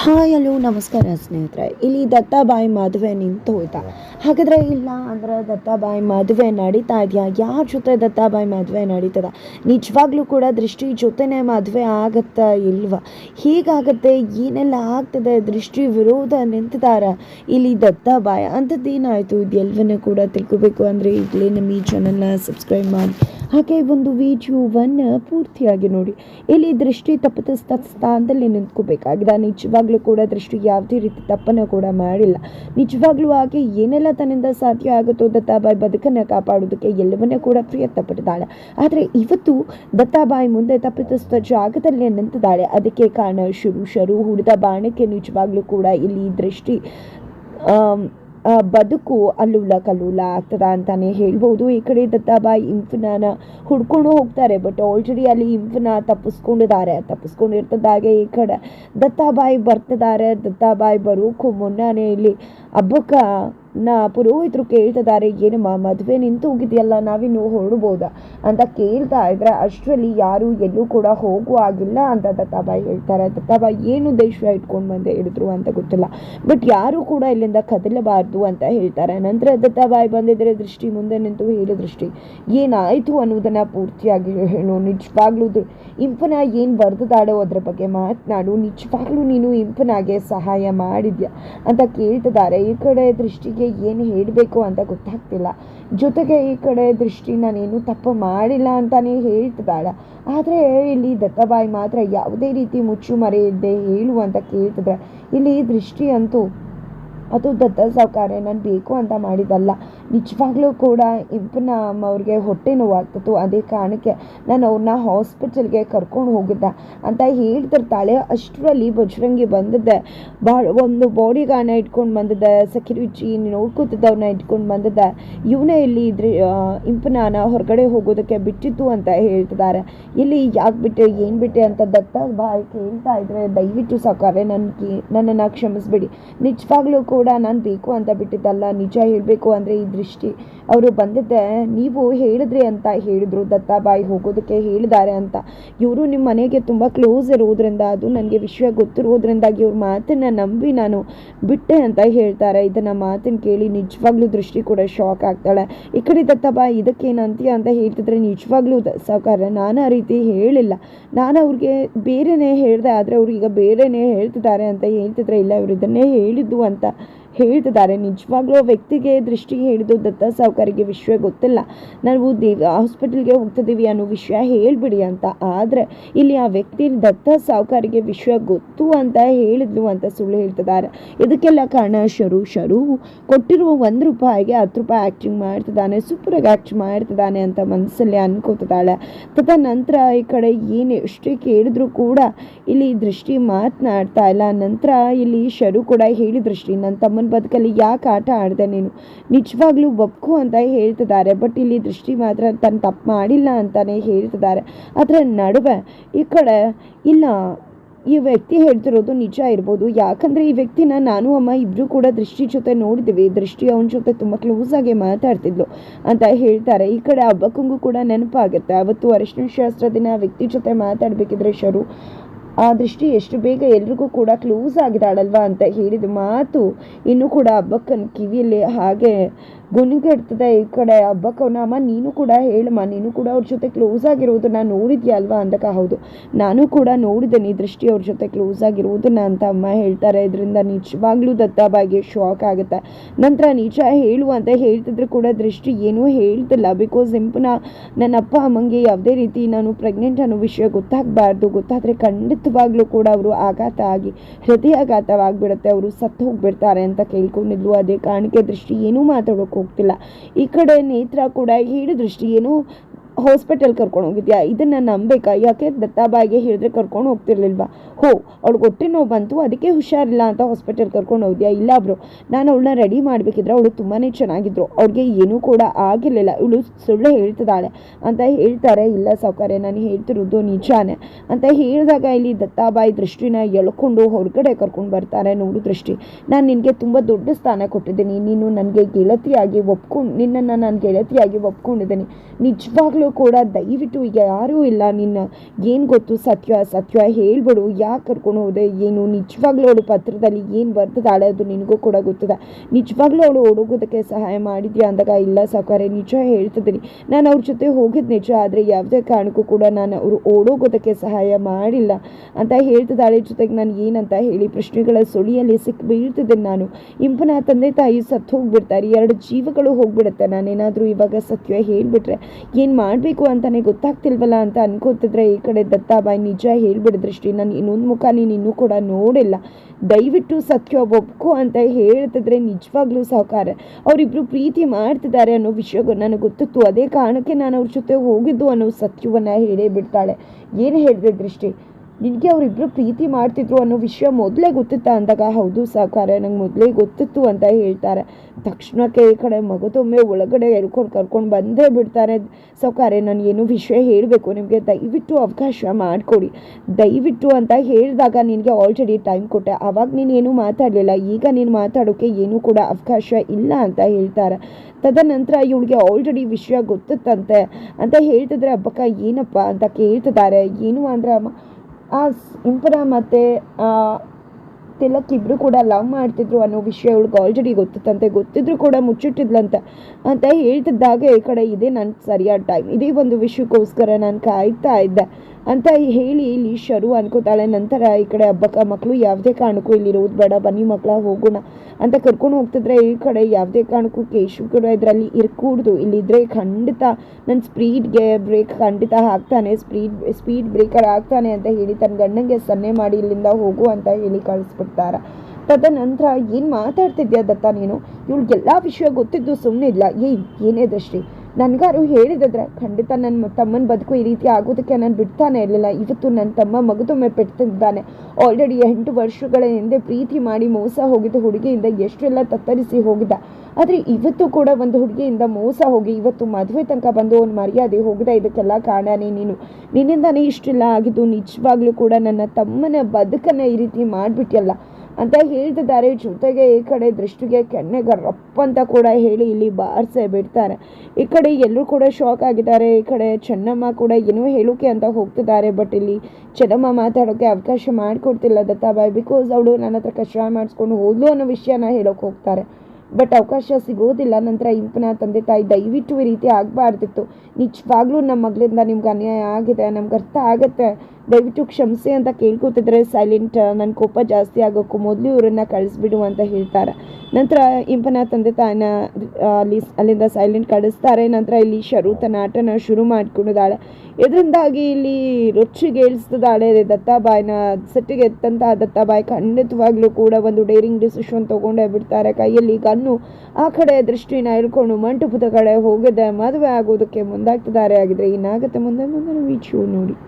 Hi hello ನಮಸ್ಕಾರ ಸ್ನೇಹಿತರೆ. ಇಲ್ಲಿ ದತ್ತಾಬಾಯಿ ಮದುವೆ ನಿಂತು ಹೋಯ್ತಾ. ಹಾಗಾದ್ರೆ ಇಲ್ಲ ಅಂದ್ರೆ ದತ್ತಾಬಾಯಿ ಮದುವೆ ನಡೀತಾ ಇದೆಯಾ? ಯಾರ ಜೊತೆ ದತ್ತಾಬಾಯಿ ಮದುವೆ ನಡೀತದ? ನಿಜವಾಗ್ಲೂ ಕೂಡ ದೃಷ್ಟಿ ಜೊತೆನೇ ಮದುವೆ ಆಗತ್ತಾ ಇಲ್ವಾ? ಹೀಗಾಗತ್ತೆ? ಏನೆಲ್ಲ ಆಗ್ತದೆ? ದೃಷ್ಟಿ ವಿರೋಧ ನಿಂತಿದಾರ ಇಲ್ಲಿ ದತ್ತಾಬಾಯಿ? ಅಂಥದ್ದೇನಾಯಿತು? ಇದೆಲ್ಲವನ್ನೂ ಕೂಡ ತಿಳ್ಕೊಬೇಕು ಅಂದರೆ ಈಗಲೇ ನಮ್ಮ ಈ ಚಾನೆಲ್ನ ಸಬ್ಸ್ಕ್ರೈಬ್ ಮಾಡಿ. ಹಾಗೆ ಒಂದು ವಿಡಿಯೋವನ್ನು ಪೂರ್ತಿಯಾಗಿ ನೋಡಿ. ಇಲ್ಲಿ ದೃಷ್ಟಿ ತಪ್ಪಿತಸ್ಥ ಸ್ಥಾನದಲ್ಲಿ ನಿಂತ್ಕೋಬೇಕಾಗಿದೆ. ನಿಜವಾಗ್ಲೂ ಕೂಡ ದೃಷ್ಟಿ ಯಾವುದೇ ರೀತಿ ತಪ್ಪನ್ನು ಕೂಡ ಮಾಡಿಲ್ಲ. ನಿಜವಾಗ್ಲೂ ಹಾಗೆ ಏನೆಲ್ಲ ತನ್ನಿಂದ ಸಾಧ್ಯ ಆಗುತ್ತೋ ದತ್ತಾಬಾಯಿ ಬದುಕನ್ನು ಕಾಪಾಡೋದಕ್ಕೆ ಎಲ್ಲವನ್ನೂ ಕೂಡ ಪ್ರಯತ್ನ ಪಟ್ಟಿದ್ದಾಳೆ ಆದರೆ ಇವತ್ತು ದತ್ತಾಬಾಯಿ ಮುಂದೆ ತಪ್ಪಿತಸ್ಥ ಜಾಗದಲ್ಲಿ ನಿಂತಿದ್ದಾಳೆ. ಅದಕ್ಕೆ ಕಾರಣ ಶುರು, ಶರು, ಹುಡಿದ ಬಾಣಕ್ಕೆ ನಿಜವಾಗ್ಲೂ ಕೂಡ ಇಲ್ಲಿ ದೃಷ್ಟಿ ಬದುಕು ಅಲ್ಲುಲ ಕಲ್ಲುಲ ಆಗ್ತದ ಅಂತಲೇ ಹೇಳ್ಬೋದು. ಈ ಕಡೆ ದತ್ತಾಬಾಯಿ ಇಂಫನಾನ ಹುಡ್ಕೊಂಡು ಹೋಗ್ತಾರೆ ಬಟ್ ಆಲ್ರೆಡಿ ಅಲ್ಲಿ ಇಂಫನ ತಪ್ಪಿಸ್ಕೊಂಡಿದ್ದಾರೆ ತಪ್ಪಿಸ್ಕೊಂಡಿರ್ತದಾಗೆ ಈ ಕಡೆ ದತ್ತಾಬಾಯಿ ಬರ್ತಿದ್ದಾರೆ. ದತ್ತಾಬಾಯಿ ಬರೋಕ್ಕೂ ಮುನ್ನಾನೇ ಇಲ್ಲಿ ಹಬ್ಬಕ್ಕ ನಾ ಪುರೋಹಿತರು ಕೇಳ್ತಿದ್ದಾರೆ, ಏನಮ್ಮ, ಮದುವೆ ನಿಂತು ಹೋಗಿದೆಯಲ್ಲ, ನಾವಿನ್ನು ಹೊರಡ್ಬೋದಾ? ಅಂತ ಕೇಳ್ತಾ ಇದ್ರೆ, ಅಷ್ಟರಲ್ಲಿ ಯಾರು ಎಲ್ಲೂ ಕೂಡ ಹೋಗುವ ಆಗಿಲ್ಲ ಅಂತ ದತ್ತಾಬಾಯಿ ಹೇಳ್ತಾರೆ. ದತ್ತಾಬಾಯಿ ಏನು ದೇಶ ಇಟ್ಕೊಂಡು ಬಂದೆ ಹೇಳಿದ್ರು ಅಂತ ಗೊತ್ತಿಲ್ಲ. ಬಟ್ ಯಾರು ಕೂಡ ಇಲ್ಲಿಂದ ಕದಲಬಾರ್ದು ಅಂತ ಹೇಳ್ತಾರೆ. ನಂತರ ದತ್ತಾಬಾಯಿ ಬಂದಿದ್ರೆ ದೃಷ್ಟಿ ಮುಂದೆ ನಿಂತು ಹೇಳು ದೃಷ್ಟಿ, ಏನಾಯಿತು ಅನ್ನೋದನ್ನು ಪೂರ್ತಿಯಾಗಿ ಹೇಳು. ನಿಜವಾಗ್ಲೂ ಇಂಪನ ಏನು ಬರ್ದಿದ್ದಾಳೋ ಅದ್ರ ಬಗ್ಗೆ ಮಾತನಾಡು. ನಿಜವಾಗ್ಲೂ ನೀನು ಇಂಪನಾಗೆ ಸಹಾಯ ಮಾಡಿದ್ಯಾ? ಅಂತ ಕೇಳ್ತಿದ್ದಾರೆ. ಈ ಕಡೆ ದೃಷ್ಟಿಗೆ ಏನು ಹೇಳಬೇಕು ಅಂತ ಗೊತ್ತಾಗ್ತಿಲ್ಲ. ಜೊತೆಗೆ ಈ ಕಡೆ ದೃಷ್ಟಿ ನಾನೇನು ತಪ್ಪು ಮಾಡಿಲ್ಲ ಅಂತಲೇ ಹೇಳ್ತಿದ್ದಾಳೆ. ಆದರೆ ಇಲ್ಲಿ ದತ್ತಬಾಯಿ ಮಾತ್ರ ಯಾವುದೇ ರೀತಿ ಮುಚ್ಚು ಮರೆಯದೆ ಹೇಳು ಅಂತ ಕೇಳ್ತಿದ್ರೆ, ಇಲ್ಲಿ ದೃಷ್ಟಿ ಅಂತೂ ಅದು ದತ್ತ ಸಾವುಕಾರ ನಾನು ಬೇಕು ಅಂತ ಮಾಡಿದ್ದಲ್ಲ. ನಿಜವಾಗ್ಲೂ ಕೂಡ ಇಂಪನ ಅವ್ರಿಗೆ ಹೊಟ್ಟೆ ನೋವಾಗ್ತಿತ್ತು. ಅದೇ ಕಾರಣಕ್ಕೆ ನಾನು ಅವ್ರನ್ನ ಹಾಸ್ಪಿಟಲ್ಗೆ ಕರ್ಕೊಂಡು ಹೋಗಿದ್ದೆ. ಅಂತ ಹೇಳ್ತಿರ್ತಾಳೆ. ಅಷ್ಟರಲ್ಲಿ ಬಜರಂಗಿ ಬಂದಿದ್ದೆ ಭಾಳ ಒಂದು ಬಾಡಿ ಇಟ್ಕೊಂಡು ಬಂದಿದ್ದೆ ಸೆಕ್ಯೂರಿಟಿ ನೋಡ್ಕೊತಿದ್ದವ್ರನ್ನ ಇಟ್ಕೊಂಡು ಬಂದಿದ್ದೆ ಇವನೇ ಇಲ್ಲಿ ಇದ್ರ ಇಂಪನಾನ ಹೊರಗಡೆ ಹೋಗೋದಕ್ಕೆ ಬಿಟ್ಟಿತ್ತು ಅಂತ ಹೇಳ್ತಿದ್ದಾರೆ. ಇಲ್ಲಿ ಯಾಕೆ ಬಿಟ್ಟೆ, ಏನು ಬಿಟ್ಟೆ ಅಂತ ದತ್ತ ಬಾಯಿ ಕೇಳ್ತಾ ಇದ್ರೆ, ದಯವಿಟ್ಟು ಸಾಕಾರೆ ನನಗೆ ನನ್ನನ್ನು ಕ್ಷಮಿಸ್ಬೇಡಿ. ನಿಜವಾಗ್ಲೂ ಕೂಡ ನಾನು ಬೇಕು ಅಂತ ಬಿಟ್ಟಿದ್ದಲ್ಲ. ನಿಜ ಹೇಳಬೇಕು ಅಂದರೆ ಈ ದೃಷ್ಟಿ. ಅವರು ಬಂದಿದ್ದೆ, ನೀವು ಹೇಳಿದ್ರಿ ಅಂತ ಹೇಳಿದ್ರು ದತ್ತಾಬಾಯಿ ಹೋಗೋದಕ್ಕೆ ಹೇಳಿದ್ದಾರೆ ಅಂತ. ಇವರು ನಿಮ್ಮ ಮನೆಗೆ ತುಂಬ ಕ್ಲೋಸ್ ಇರೋದ್ರಿಂದ, ಅದು ನನಗೆ ವಿಷಯ ಗೊತ್ತಿರೋದ್ರಿಂದಾಗಿ ಅವ್ರ ಮಾತನ್ನ ನಂಬಿ ನಾನು ಬಿಟ್ಟೆ ಅಂತ ಹೇಳ್ತಾರೆ. ಇದನ್ನ ಮಾತನ್ನು ಕೇಳಿ ನಿಜವಾಗ್ಲೂ ದೃಷ್ಟಿ ಕೂಡ ಶಾಕ್ ಆಗ್ತಾಳೆ. ಈ ಕಡೆ ದತ್ತಾಬಾಯಿ ಇದಕ್ಕೇನಂತೀಯ ಅಂತ ಹೇಳ್ತಿದ್ರೆ ನಿಜವಾಗ್ಲೂ ಸಾವುಕಾರ, ನಾನು ಆ ರೀತಿ ಹೇಳಿಲ್ಲ. ನಾನು ಅವ್ರಿಗೆ ಬೇರೆನೇ ಹೇಳಿದೆ, ಆದರೆ ಅವ್ರು ಈಗ ಬೇರೆನೇ ಹೇಳ್ತಿದ್ದಾರೆ ಅಂತ ಹೇಳ್ತಿದ್ರೆ ಇಲ್ಲ, ಇವರು ಇದನ್ನೇ ಹೇಳಿದ್ದು ಅಂತ ಹೇಳ್ತಿದ್ದಾರೆ. ನಿಜವಾಗ್ಲೂ ವ್ಯಕ್ತಿಗೆ ದೃಷ್ಟಿಗೆ ಹೇಳಿದ್ದು ದತ್ತ ಸಾವುಕಾರಿಗೆ ವಿಷಯ ಗೊತ್ತಿಲ್ಲ. ನಾವು ದೇವಿ ಹಾಸ್ಪಿಟಲ್ಗೆ ಹೋಗ್ತಿದ್ದೀವಿ ಅನ್ನೋ ವಿಷಯ ಹೇಳಿಬಿಡಿ ಅಂತ. ಆದರೆ ಇಲ್ಲಿ ಆ ವ್ಯಕ್ತಿ ದತ್ತ ಸಾವುಕಾರಿಗೆ ವಿಷಯ ಗೊತ್ತು ಅಂತ ಹೇಳಿದ್ಲು ಅಂತ ಸುಳ್ಳು ಹೇಳ್ತಿದ್ದಾರೆ. ಇದಕ್ಕೆಲ್ಲ ಕಾರಣ ಶರು. ಶರು ಕೊಟ್ಟಿರುವ ಒಂದು ರೂಪಾಯಿಗೆ ಹತ್ತು ರೂಪಾಯಿ ಆ್ಯಕ್ಟಿಂಗ್ ಮಾಡ್ತಿದ್ದಾನೆ ಸೂಪರಾಗಿ ಆ್ಯಕ್ಟ್ ಮಾಡ್ತಿದ್ದಾನೆ ಅಂತ ಮನಸ್ಸಲ್ಲಿ ಅನ್ಕೋತಿದ್ದಾಳೆ. ತದನಂತರ ಈ ಕಡೆ ಏನು ಎಷ್ಟೇ ಕೇಳಿದ್ರು ಕೂಡ ಇಲ್ಲಿ ದೃಷ್ಟಿ ಮಾತನಾಡ್ತಾ ಇಲ್ಲ. ನಂತರ ಇಲ್ಲಿ ಶರು ಕೂಡ ಹೇಳಿ ದೃಷ್ಟಿ ನನ್ನ ತಮ್ಮನ ಬದುಕಲ್ಲಿ ಯಾಕೆ ಆಟ ಆಡಿದೆ ನೀನು? ನಿಜವಾಗ್ಲೂ ಒಪ್ಕೊ ಅಂತ ಹೇಳ್ತಿದ್ದಾರೆ, ಬಟ್ ಇಲ್ಲಿ ದೃಷ್ಟಿ ಮಾತ್ರ ತನ್ನ ತಪ್ಪು ಮಾಡಿಲ್ಲ ಅಂತಲೇ ಹೇಳ್ತಿದ್ದಾರೆ. ಅದರ ನಡುವೆ ಈ ಕಡೆ ಇಲ್ಲ, ಈ ವ್ಯಕ್ತಿ ಹೇಳ್ತಿರೋದು ನಿಜ ಇರ್ಬೋದು. ಯಾಕಂದರೆ ಈ ವ್ಯಕ್ತಿನ ನಾನು, ಅಮ್ಮ ಇಬ್ಬರು ಕೂಡ ದೃಷ್ಟಿ ಜೊತೆ ನೋಡಿದ್ವಿ. ದೃಷ್ಟಿ ಅವನ ಜೊತೆ ತುಂಬ ಕ್ಲೋಸ್ ಆಗಿ ಮಾತಾಡ್ತಿದ್ಲು ಅಂತ ಹೇಳ್ತಾರೆ. ಈ ಕಡೆ ಹಬ್ಬಕ್ಕಂಗೂ ಕೂಡ ನೆನಪಾಗುತ್ತೆ. ಅವತ್ತು ಅರಿಶಿನ ಶಾಸ್ತ್ರ ದಿನ ವ್ಯಕ್ತಿ ಜೊತೆ ಮಾತಾಡಬೇಕಿದ್ರೆ ಶರು ಆ ದೃಷ್ಟಿ ಎಷ್ಟು ಬೇಗ ಎಲ್ರಿಗೂ ಕೂಡ ಕ್ಲೋಸ್ ಆಗಿದ್ದಾಳಲ್ವಾ ಅಂತ ಹೇಳಿದ ಮಾತು ಇನ್ನೂ ಕೂಡ ಹಬ್ಬಕ್ಕನ ಕಿವಿಯಲ್ಲಿ ಹಾಗೆ ಗುಣಗಡ್ತದೆ ಈ ಕಡೆ ಹಬ್ಬಕ್ಕವನ ಅಮ್ಮ ನೀನು ಕೂಡ ಹೇಳಮ್ಮ, ನೀನು ಕೂಡ ಅವ್ರ ಜೊತೆ ಕ್ಲೋಸ್ ಆಗಿರೋದನ್ನ ನೋಡಿದ್ಯಾ ಅಲ್ವಾ ಅಂದಕ ಹೌದು. ನಾನು ಕೂಡ ನೋಡಿದ್ದೇನೆ ದೃಷ್ಟಿ ಅವ್ರ ಜೊತೆ ಕ್ಲೋಸ್ ಆಗಿರೋದನ್ನ ಅಂತ ಅಮ್ಮ ಹೇಳ್ತಾರೆ. ಇದರಿಂದ ನಿಜವಾಗ್ಲೂ ದತ್ತಾಬಾಯಿಗೆ ಶಾಕ್ ಆಗುತ್ತೆ. ನಂತರ ನಿಜ ಹೇಳು ಅಂತ ಹೇಳ್ತಿದ್ರು ಕೂಡ ದೃಷ್ಟಿ ಏನೂ ಹೇಳ್ತಿಲ್ಲ. ಬಿಕಾಸ್ ಇಂಪನ ನನ್ನ ಅಪ್ಪ ಅಮ್ಮಂಗೆ ಯಾವುದೇ ರೀತಿ ನಾನು ಪ್ರೆಗ್ನೆಂಟ್ ಅನ್ನೋ ವಿಷಯ ಗೊತ್ತಾಗಬಾರ್ದು. ಗೊತ್ತಾದರೆ ಖಂಡಿತವಾಗ್ಲೂ ಕೂಡ ಅವರು ಆಘಾತ ಆಗಿ, ಹೃದಯಾಘಾತವಾಗಿಬಿಡುತ್ತೆ. ಅವರು ಸತ್ತು ಹೋಗ್ಬಿಡ್ತಾರೆ ಅಂತ ಕೇಳ್ಕೊಂಡಿದ್ಲು. ಅದೇ ಕಾಣಿಕೆ ದೃಷ್ಟಿ ಏನೂ ಮಾತಾಡೋಕೆ ಹೋಗ್ತಿಲ್ಲ. ಈ ಕಡೆ ನೇತ್ರ ಕೂಡ ಹೀಡು ಏನೋ ಹಾಸ್ಪಿಟಲ್ ಕರ್ಕೊಂಡು ಹೋಗಿದ್ಯಾ? ಇದನ್ನ ನಂಬೇಕಾ? ಯಾಕೆ ದತ್ತಾಬಾಯಿಗೆ ಹೇಳಿದ್ರೆ ಕರ್ಕೊಂಡು ಹೋಗ್ತಿರ್ಲಿಲ್ವಾ? ಹೋ ಅವ್ಳಿಗೆ ಹೊಟ್ಟೆ ನೋವು ಬಂತು, ಅದಕ್ಕೆ ಹುಷಾರಿಲ್ಲ ಅಂತ ಹಾಸ್ಪಿಟಲ್ ಕರ್ಕೊಂಡು ಹೋಗಿದ್ಯಾ ಇಲ್ಲ ಬ್ರೋ, ನಾನು ಅವಳನ್ನ ರೆಡಿ ಮಾಡಬೇಕಿದ್ರೆ ಅವಳು ತುಂಬಾ ಚೆನ್ನಾಗಿದ್ರು. ಅವ್ಳಿಗೆ ಏನೂ ಕೂಡ ಆಗಿರಲಿಲ್ಲ. ಇವಳು ಸುಳ್ಳು ಹೇಳ್ತಿದ್ದಾಳೆ ಅಂತ ಹೇಳ್ತಾರೆ. ಇಲ್ಲ ಸೌಕರ್ಯ ನಾನು ಹೇಳ್ತಿರೋದು ನಿಜಾನೇ ಅಂತ ಹೇಳಿದಾಗ ಇಲ್ಲಿ ದತ್ತಾಬಾಯಿ ದೃಷ್ಟಿನ ಎಳ್ಕೊಂಡು ಹೊರಗಡೆ ಕರ್ಕೊಂಡು ಬರ್ತಾರೆ ನೋಡು ದೃಷ್ಟಿ. ನಾನು ನಿನಗೆ ತುಂಬ ದೊಡ್ಡ ಸ್ಥಾನ ಕೊಟ್ಟಿದ್ದೀನಿ. ನೀನು ನನಗೆ ಗೆಳತಿಯಾಗಿ ಒಪ್ಕೊಂಡು, ನಿನ್ನನ್ನು ನಾನು ಗೆಳತಿಯಾಗಿ ಒಪ್ಕೊಂಡಿದ್ದೀನಿ. ನಿಜವಾಗ್ಲೂ ಕೂಡ ದಯವಿಟ್ಟು ಈಗ ಯಾರೂ ಇಲ್ಲ. ನಿನ್ನ ಏನು ಗೊತ್ತು? ಸತ್ಯ ಸತ್ಯ ಹೇಳ್ಬಿಡು. ಯಾಕೆ ಕರ್ಕೊಂಡು ಹೋದೆ? ಏನು? ನಿಜವಾಗ್ಲೂ ಅವಳು ಪತ್ರದಲ್ಲಿ ಏನು ಬರ್ತದಾಳೆ ಅದು ನಿನಗೂ ಕೂಡ ಗೊತ್ತದ ನಿಜವಾಗ್ಲೂ ಅವಳು ಓಡೋಗೋದಕ್ಕೆ ಸಹಾಯ ಮಾಡಿದ್ಯಾ ಅಂದಾಗ, ಇಲ್ಲ ಸಾಕಾರೆ, ನಿಜ ಹೇಳ್ತಿದ್ದೀನಿ. ನಾನು ಅವ್ರ ಜೊತೆ ಹೋಗಿದ್ದು ನಿಜ, ಆದರೆ ಯಾವುದೇ ಕಾರಣಕ್ಕೂ ಕೂಡ ನಾನು ಅವರು ಓಡೋಗೋದಕ್ಕೆ ಸಹಾಯ ಮಾಡಿಲ್ಲ ಅಂತ ಹೇಳ್ತಿದ್ದಾಳೆ. ಜೊತೆಗೆ ನಾನು ಏನಂತ ಹೇಳಿ ಪ್ರಶ್ನೆಗಳ ಸುಳಿಯಲ್ಲಿ ಸಿಕ್ಕಿ ಬೀಳ್ತಿದ್ದೇನೆ ನಾನು. ಇಂಪನ ತಂದೆ ತಾಯಿ ಸತ್ತು ಹೋಗ್ಬಿಡ್ತಾರೆ ಎರಡು ಜೀವಗಳು ಹೋಗ್ಬಿಡುತ್ತೆ. ನಾನೇನಾದರೂ ಇವಾಗ ಸತ್ಯ ಹೇಳಿಬಿಟ್ರೆ ಏನು ಮಾಡಬೇಕು ಅಂತಲೇ ಗೊತ್ತಾಗ್ತಿಲ್ವಲ್ಲ ಅಂತ ಅನ್ಕೋತಿದ್ರೆ ಈ ಕಡೆ ದತ್ತಾಬಾಯಿ ನಿಜ ಹೇಳ್ಬಿಡು ದೃಷ್ಟಿ ನಾನು ಇನ್ನೊಂದು ಮುಖ ನೀನು ಇನ್ನೂ ಕೂಡ ನೋಡಿಲ್ಲ. ದಯವಿಟ್ಟು ಸತ್ಯ ಒಪ್ಕೋ ಅಂತ ಹೇಳ್ತಿದ್ರೆ ನಿಜವಾಗ್ಲೂ ಸಹಕಾರ ಅವರಿಬ್ಬರು ಪ್ರೀತಿ ಮಾಡ್ತಿದ್ದಾರೆ ಅನ್ನೋ ವಿಷಯ ನನಗೆ ಗೊತ್ತಿತ್ತು. ಅದೇ ಕಾರಣಕ್ಕೆ ನಾನು ಅವ್ರ ಜೊತೆ ಹೋಗಿದ್ದು ಅನ್ನೋ ಸತ್ಯವನ್ನು ಹೇಳೇ ಬಿಡ್ತಾಳೆ. ಏನು ಹೇಳಿದೆ ದೃಷ್ಟಿ ನಿನಗೆ ಅವರಿಬ್ಬರು ಪ್ರೀತಿ ಮಾಡ್ತಿದ್ರು ಅನ್ನೋ ವಿಷಯ ಮೊದಲೇ ಗೊತ್ತಿತ್ತಾ ಅಂದಾಗ, ಹೌದು ಸಾಕಾರ, ನಂಗೆ ಮೊದಲೇ ಗೊತ್ತಿತ್ತು ಅಂತ ಹೇಳ್ತಾರೆ. ತಕ್ಷಣಕ್ಕೆ ಈ ಕಡೆ ಮಗದೊಮ್ಮೆ ಒಳಗಡೆ ಎಳ್ಕೊಂಡು ಕರ್ಕೊಂಡು ಬಂದೇ ಬಿಡ್ತಾರೆ. ಸಾವ್ಕಾರೆ ನಾನು ಏನು ವಿಷಯ ಹೇಳಬೇಕು ನಿಮಗೆ? ದಯವಿಟ್ಟು ಅವಕಾಶ ಮಾಡಿಕೊಡಿ. ದಯವಿಟ್ಟು ಅಂತ ಹೇಳಿದಾಗ ನಿನಗೆ ಆಲ್ರೆಡಿ ಟೈಮ್ ಕೊಟ್ಟೆ. ಆವಾಗ ನೀನು ಏನೂ ಮಾತಾಡಲಿಲ್ಲ. ಈಗ ನೀನು ಮಾತಾಡೋಕ್ಕೆ ಏನೂ ಕೂಡ ಅವಕಾಶ ಇಲ್ಲ ಅಂತ ಹೇಳ್ತಾರೆ. ತದನಂತರ ಇವಳಿಗೆ ಆಲ್ರೆಡಿ ವಿಷಯ ಗೊತ್ತಿತ್ತಂತೆ. ಅಂತ ಹೇಳ್ತಿದ್ರೆ ಹಬ್ಬಕ್ಕ ಏನಪ್ಪ? ಅಂತ ಕೇಳ್ತಿದ್ದಾರೆ. ಏನು ಅಂದ್ರೆ ಆ ಇಂಪರ ಮತ್ತು ತಿಲಕ್ ಇಬ್ಬರು ಕೂಡ ಲವ್ ಮಾಡ್ತಿದ್ರು ಅನ್ನೋ ವಿಷಯ ಅವಳಿಗೆ ಆಲ್ರೆಡಿ ಗೊತ್ತಿತ್ತಂತೆ. ಗೊತ್ತಿದ್ರು ಕೂಡ ಮುಚ್ಚಿಟ್ಟಿದ್ಲಂತೆ. ಅಂತ ಹೇಳ್ತಿದ್ದಾಗ, ಈ ಕಡೆ ಇದೇ ನನ್ನ ಸರಿಯಾದ ಟೈಮ್ ಇದೇ ಒಂದು ವಿಷಯಕ್ಕೋಸ್ಕರ ನಾನು ಕಾಯ್ತಾ ಇದ್ದೆ. ಅಂತ ಹೇಳಿ ಇಲ್ಲಿ ಶರು ಅನ್ಕೋತಾಳೆ, ನಂತರ ಈ ಕಡೆ ಹಬ್ಬಕ್ಕ ಮಕ್ಕಳು ಯಾವುದೇ ಕಾರಣಕ್ಕೂ ಇಲ್ಲಿ ಇರೋದು ಬೇಡ, ಬನ್ನಿ ಮಕ್ಕಳ ಹೋಗೋಣ ಅಂತ ಕರ್ಕೊಂಡು ಹೋಗ್ತಿದ್ರೆ ಈ ಕಡೆ ಯಾವುದೇ ಕಾರಣಕ್ಕೂ ಕೇಶು ಕೂಡ ಇದರಲ್ಲಿ ಇರ್ಕೂಡ್ದು. ಇಲ್ಲಿದ್ರೆ ಖಂಡಿತ ನನ್ನ ಸ್ಪೀಡ್ಗೆ ಬ್ರೇಕ್ ಖಂಡಿತ ಹಾಕ್ತಾನೆ ಸ್ಪೀಡ್ ಸ್ಪೀಡ್ ಬ್ರೇಕರ್ ಆಗ್ತಾನೆ ಅಂತ ಹೇಳಿ ತನ್ನ ಗಂಡಂಗೆ ಸನ್ನೆ ಮಾಡಿ ಇಲ್ಲಿಂದ ಹೋಗು ಅಂತ ಹೇಳಿ ಕಳಿಸ್ಬಿಡ್ತಾರೆ ತದನಂತರ ಏನು ಮಾತಾಡ್ತಿದ್ಯಾ ದತ್ತ ನೀನು? ಇವಳಿಗೆಲ್ಲ ವಿಷಯ ಗೊತ್ತಿದ್ದು ಸುಮ್ಮನೆ ಇಲ್ಲ ಏ ಏನೇ ದೃಷ್ಟಿ. ನನಗಾರು ಹೇಳಿದ್ರೆ ಖಂಡಿತ ನನ್ನ ತಮ್ಮನ ಬದುಕು ಈ ರೀತಿ ಆಗೋದಕ್ಕೆ ನಾನು ಬಿಡ್ತಾನೆ ಇರಲಿಲ್ಲ. ಇವತ್ತು ನನ್ನ ತಮ್ಮ ಮಗದೊಮ್ಮೆ ಪೆಟ್ಟಿದ್ದಾನೆ. ಆಲ್ರೆಡಿ ಎಂಟು ವರ್ಷಗಳ ಹಿಂದೆ ಪ್ರೀತಿ ಮಾಡಿ ಮೋಸ ಹೋಗಿದ್ದ ಹುಡುಗಿಯಿಂದ ಎಷ್ಟೆಲ್ಲ ತತ್ತರಿಸಿ ಹೋಗಿದ್ದ. ಆದರೆ ಇವತ್ತು ಕೂಡ ಒಂದು ಹುಡುಗಿಯಿಂದ ಮೋಸ ಹೋಗಿ ಇವತ್ತು ಮದುವೆ ತನಕ ಬಂದು ಒಂದು ಮರ್ಯಾದೆ ಹೋಗಿದೆ ಇದಕ್ಕೆಲ್ಲ ಕಾರಣನೇ ನೀನು. ನಿನ್ನಿಂದಾನೇ ಇಷ್ಟೆಲ್ಲ ಆಗಿದ್ದು ನಿಜವಾಗ್ಲೂ ಕೂಡ ನನ್ನ ತಮ್ಮನ ಬದುಕನ್ನು ಈ ರೀತಿ ಮಾಡಿಬಿಟ್ಟಿಯಲ್ಲ ಅಂತ ಹೇಳ್ತಿದ್ದಾರೆ. ಜೊತೆಗೆ ಈ ಕಡೆ ದೃಷ್ಟಿಗೆ ಕೆನ್ನೆಗ ರಪ್ಪ ಅಂತ ಕೂಡ ಹೇಳಿ ಇಲ್ಲಿ ಬಾರಿಸೇ ಬಿಡ್ತಾರೆ. ಈ ಕಡೆ ಎಲ್ಲರೂ ಕೂಡ ಶಾಕ್ ಆಗಿದ್ದಾರೆ. ಈ ಕಡೆ ಚೆನ್ನಮ್ಮ ಕೂಡ ಏನೋ ಹೇಳೋಕೆ ಅಂತ ಹೋಗ್ತಿದ್ದಾರೆ. ಬಟ್ ಇಲ್ಲಿ ಚೆನ್ನಮ್ಮ ಮಾತಾಡೋಕ್ಕೆ ಅವಕಾಶ ಮಾಡಿಕೊಡ್ತಿಲ್ಲ ದತ್ತಾಬಾಯಿ ಬಿಕಾಸ್ ಅವಳು ನನ್ನ ಹತ್ರ ಕಷಾಯ ಮಾಡಿಸ್ಕೊಂಡು ಹೋದ್ಲು ಅನ್ನೋ ವಿಷಯನ ಹೇಳೋಕೆ ಹೋಗ್ತಾರೆ. ಬಟ್ ಅವಕಾಶ ಸಿಗೋದಿಲ್ಲ. ನಂತರ ಇಂಪನ ತಂದೆ ತಾಯಿ ದಯವಿಟ್ಟು ಈ ರೀತಿ ಆಗಬಾರ್ದಿತ್ತು. ನಿಜವಾಗ್ಲೂ ನಮ್ಮ ಮಗಳಿಂದ ನಿಮ್ಗೆ ಅನ್ಯಾಯ ಆಗಿದೆ. ನಮ್ಗೆ ಅರ್ಥ ಆಗುತ್ತೆ. ದಯವಿಟ್ಟು ಕ್ಷಮಿಸಿ ಅಂತ ಕೇಳ್ಕೊತಿದ್ರೆ ಸೈಲೆಂಟ್ ನನ್ನ ಕೋಪ ಜಾಸ್ತಿ ಆಗೋಕ್ಕೂ ಮೊದಲು ಇವರನ್ನು ಕಳಿಸ್ಬಿಡು ಅಂತ ಹೇಳ್ತಾರೆ. ನಂತರ ಇಂಪನ ತಂದೆ ತಾಯಿನ ಅಲ್ಲಿ, ಅಲ್ಲಿಂದ ಸೈಲೆಂಟ್ ಕಳಿಸ್ತಾರೆ. ನಂತರ ಇಲ್ಲಿ ಶರು ತನ್ನ ಆಟನ ಶುರು ಮಾಡ್ಕೊಂಡಿದ್ದಾಳೆ. ಇದರಿಂದಾಗಿ ಇಲ್ಲಿ ರೊಚ್ಚಿಗೇಳಿಸ್ತಿದ್ದಾಳೆ ದತ್ತಾಬಾಯಿನ ಸೆಟ್ಟಿಗೆ ಎತ್ತಂತ ದತ್ತಾಬಾಯಿ ಖಂಡಿತವಾಗ್ಲೂ ಕೂಡ ಒಂದು ಡೇರಿಂಗ್ ಡಿಸಿಷನ್ ತೊಗೊಂಡೇ ಬಿಡ್ತಾರೆ. ಕೈಯಲ್ಲಿ ಗನ್ನು ಆ ಕಡೆ ದೃಷ್ಟಿನ ಹಿಡ್ಕೊಂಡು ಮಂಟಪದ ಕಡೆ ಹೋಗಿದೆ. ಮದುವೆ ಆಗೋದಕ್ಕೆ ಮುಂದಾಗ್ತಿದ್ದಾರೆ. ಆಗಿದ್ರೆ ಏನಾಗುತ್ತೆ? ಮುಂದೆ ಮುಂದೆ ನೋಡಿ.